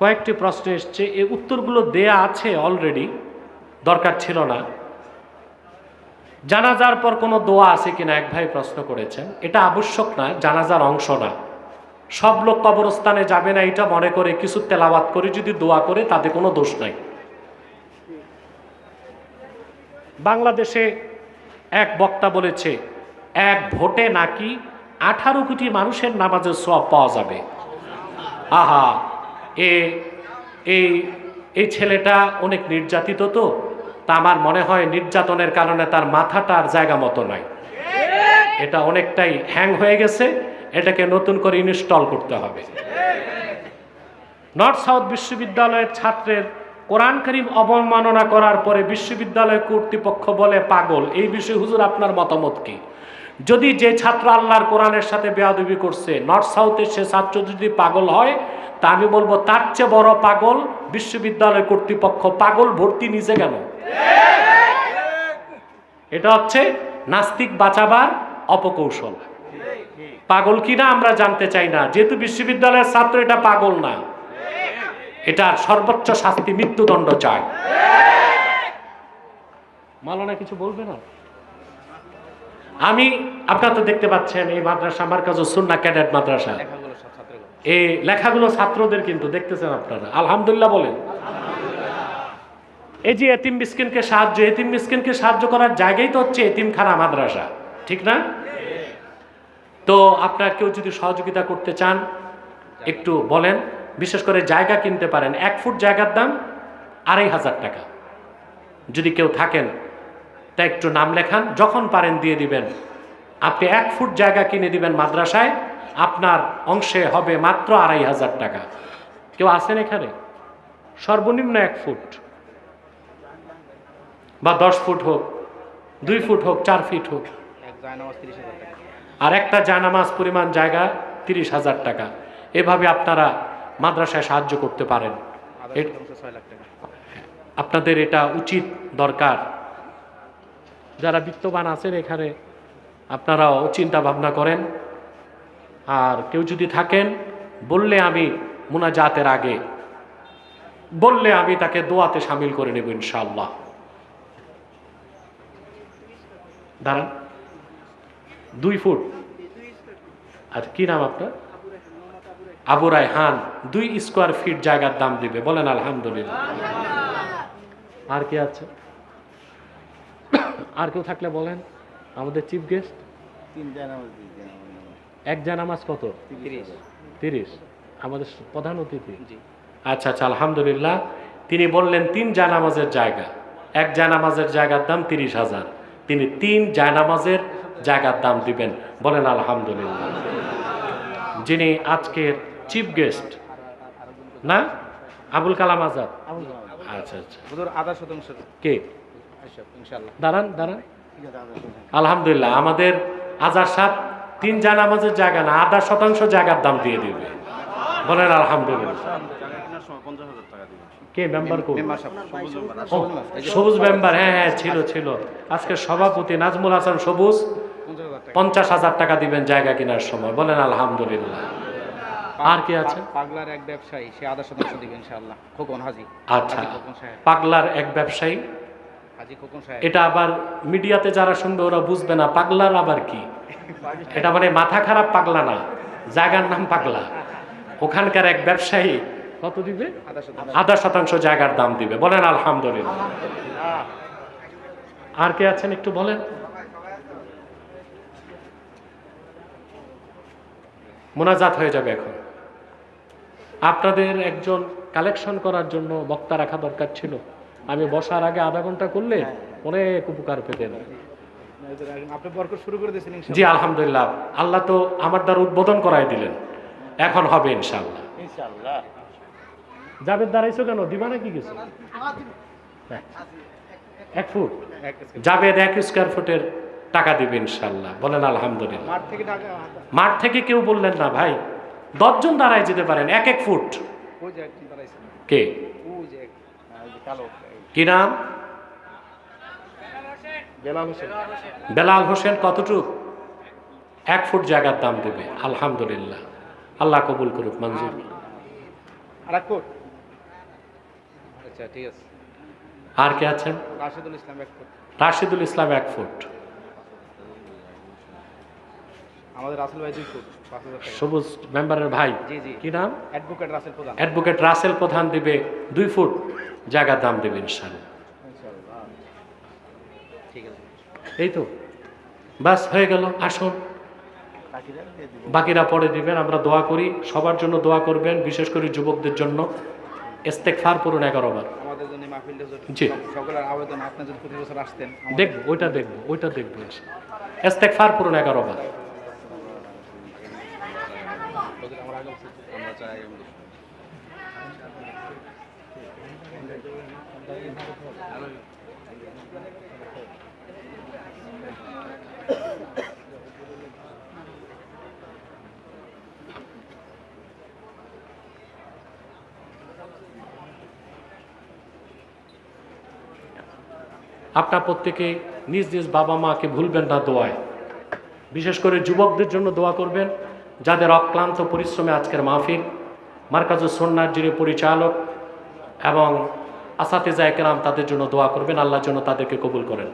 কয়েকটি প্রশ্ন এসছে এই উত্তরগুলো দেয়া আছে অলরেডি দরকার ছিল না। জানাজার পর কোনো দোয়া আছে কিনা? এক ভাই প্রশ্ন করেছেন, এটা আবশ্যক না, জানাজার অংশ না। সব লোক কবরস্থানে যাবে না, এটা মনে করে কিছু তেলাবাত করে, যদি দোয়া করে, তাতে কোনো দোষ নাই। বাংলাদেশে এক বক্তা বলেছে, এক ভোটে নাকি আঠারো কোটি মানুষের নামাজের সব পাওয়া যাবে। আহা! এ এই এই ছেলেটা অনেক নির্যাতিত তো, তা আমার মনে হয় নির্যাতনের কারণে তার মাথাটা আর জায়গা মতো নয় এটা অনেকটাই হ্যাং হয়ে গেছে, এটাকে নতুন করে ইনস্টল করতে হবে। নর্থ সাউথ বিশ্ববিদ্যালয়ের ছাত্রের কোরআন করিম অবমাননা করার পরে বিশ্ববিদ্যালয় কর্তৃপক্ষ বলে, পাগল, এই বিষয়ে হুজুর আপনার মতামত কি? যদি যে ছাত্র আল্লাহর কোরআনের সাথে বেয়াদবি করছে, নর্থ সাউথের সে ছাত্র যদি পাগল হয় তা আমি বলব, তার চেয়ে বড় পাগল বিশ্ববিদ্যালয় কর্তৃপক্ষ। পাগল ভর্তি নিচে কেন? এটা হচ্ছে নাস্তিক বাঁচাবার অপকৌশল। পাগল কিনা আমরা জানতে চাই না। যেহেতু বিশ্ববিদ্যালয়ের ছাত্র, এটা পাগল না। এটার সর্বোচ্চ শাস্তি মৃত্যুদণ্ড চায়। মালানা কিছু বলবে না? আমি, আপনারা তো দেখতে পাচ্ছেন, এই মাদ্রাসা আমার কাছে সুন্না ক্যাডেট মাদ্রাসা। এই লেখাগুলো ছাত্রদের কিন্তু দেখতেছেন আপনারা। আলহামদুলিল্লাহ বলেন। এই যে এতিম মিসকিনকে সাহায্য, এতিম মিসকিনকে সাহায্য করার জায়গাই তো হচ্ছে এতিম এতিমখানা মাদ্রাসা। ঠিক না? তো আপনার কেউ যদি সহযোগিতা করতে চান, একটু বলেন। বিশেষ করে জায়গা কিনতে পারেন। এক ফুট জায়গার দাম আড়াই হাজার টাকা। যদি কেউ থাকেন, তা একটু নাম লেখান। যখন পারেন দিয়ে দিবেন। আপনি এক ফুট জায়গা কিনে দিবেন মাদ্রাসায়। আপনার অংশে হবে মাত্র আড়াই হাজার টাকা। কেউ আছেন এখানে? সর্বনিম্ন এক ফুট। বা দশ ফুট হোক, দুই ফুট হোক, চার ফিট হোক। আর একটা জানামাজ পরিমাণ জায়গা, তিরিশ হাজার টাকা। এভাবে আপনারা মাদ্রাসায় সাহায্য করতে পারেন। আপনাদের এটা উচিত দরকার। যারা বিত্তবান আছেন এখানে, আপনারাও চিন্তা ভাবনা করেন। আর কেউ যদি থাকেন, বললে আমি মুনাজাতের আগে, বললে আমি তাকে দোয়াতে সামিল করে নেব ইনশাআল্লাহ। দাঁড়ান। দুই ফুট। আর কি নাম আপনার? আবু রায়হান। দুই স্কোয়ার ফিট জায়গার দাম দিবে। বলেন, আলহামদুলিল্লাহ। আর কে আছে? আর কেউ থাকলে বলেন। আমাদের চিফ গেস্ট? তিন এক জানামাজ কত? তিরিশ। আমাদের প্রধান অতিথি। আচ্ছা আচ্ছা আলহামদুলিল্লাহ। তিনি বললেন তিন জানামাজের জায়গা। এক জানামাজের জায়গার দাম তিরিশ হাজার। তিনি তিন জানামাজের জায়গার দাম দিবেন। বলেন আলহামদুলিল্লাহ। যিনি আজকের চিফ গেস্ট না? আবুল কালাম আজাদ। আচ্ছা আচ্ছা। হুজুর আধা শতাংশ। কে? দাঁড়ান দাঁড়ান। আলহামদুলিল্লাহ আমাদের আজার সাহ তিন জানামাজের জায়গা না আধা শতাংশ জায়গার দাম দিয়ে দিবে। বলেন আলহামদুলিল্লাহ। দিবেন কে মেম্বার সবুজ মেম্বার হ্যাঁ হ্যাঁ ছিল ছিল। আজকে সভাপতি নাজমুল হাসান সবুজ পঞ্চাশ হাজার টাকা দিবেন জায়গা কেনার সময়। বলেন আলহামদুলিল্লাহ। আর কি আছে? পাগলার এক ব্যবসায়ী সে আধা শতাংশ দিবে ইনশাআল্লাহ। খোকন হাজি। আচ্ছা পাগলার এক ব্যবসায়ী। এটা আবার মিডিয়াতে যারা শুনবে ওরা বুঝবে না পাগলার আবার কি? এটা মানে মাথা খারাপ পাগলা না জায়গার নাম পাগলা। ওখানকার এক ব্যবসায়ী কত দিবে? আধা শতাংশ আধা শতাংশ জায়গার দাম দিবে বলেন আলহামদুলিল্লাহ। আর কে আছেন একটু বলেন? মোনাজাত হয়ে যাবে এখন। আপনাদের একজন কালেকশন করার জন্য বক্তা রাখা দরকার ছিল। আমি বসার আগে আধা ঘণ্টা করলে অনেক উপকার পেতেন। আপনি বরকত শুরু করে দিয়েছেন জি আলহামদুলিল্লাহ। আল্লাহ তো আমার দ্বারা উদ্বোধন করাই দিলেন। এখন হবে ইনশাল্লাহ ইনশাআল্লাহ। জাবেদ দাঁড়াইছো কেন? দিবা নাকি কিছু? হ্যাঁ। এক ফুট জাবেদ এক স্কোয়ার ফুটের টাকা দিবে ইনশাল্লাহ বলেন আলহামদুলিল্লাহ। মাঠ থেকে কেউ বললেন না ভাই। দশজন দাঁড়ায় যেতে পারেন এক এক ফুট। কে? কি নাম? বেলাল হোসেন। বেলাল কতটুক? এক ফুট জায়গার দাম দেবে আলহামদুলিল্লাহ। আল্লাহ কবুল করুক মঞ্জুর। আর আচ্ছা ঠিক আছে। আর কে আছেন? রাশেদুল ইসলাম এক ফুট। রাশিদুল ইসলাম এক ফুট। আমাদের রাসেল ভাই দুই ফুট সবুজ মেম্বারের ভাই। জি জি। কি নাম? অ্যাডভোকেট রাসেল প্রধান। অ্যাডভোকেট রাসেল প্রধান দিবে দুই ফুট জায়গার দাম দেবে ইনশাল্লাহ ঠিক আছে এই তো বাস হয়ে গেল আসুন। বাকিরা পরে দিবেন আমরা দোয়া করি। সবার জন্য দোয়া করবেন বিশেষ করে যুবকদের জন্য। ইস্তেকফার পড়ুন এগারো বার। জি। দেখব ওইটা দেখব ওইটা দেখব ইস্তেকফার পড়ুন এগারো বার। আমার আগে উচিত, আমরা চাই আগে উচিত। আপনার প্রত্যেকে নিজ নিজ বাবা মাকে ভুলবেন না দোয়ায়। বিশেষ করে যুবকদের জন্য দোয়া করবেন, যাদের অক্লান্ত পরিশ্রমে আজকের মাহফিল। মার্কাজু সন্ন্যার যিনি পরিচালক এবং আসাতে যায় কেরাম তাদের জন্য দোয়া করবেন আল্লাহর জন্য তাদেরকে কবুল করেন।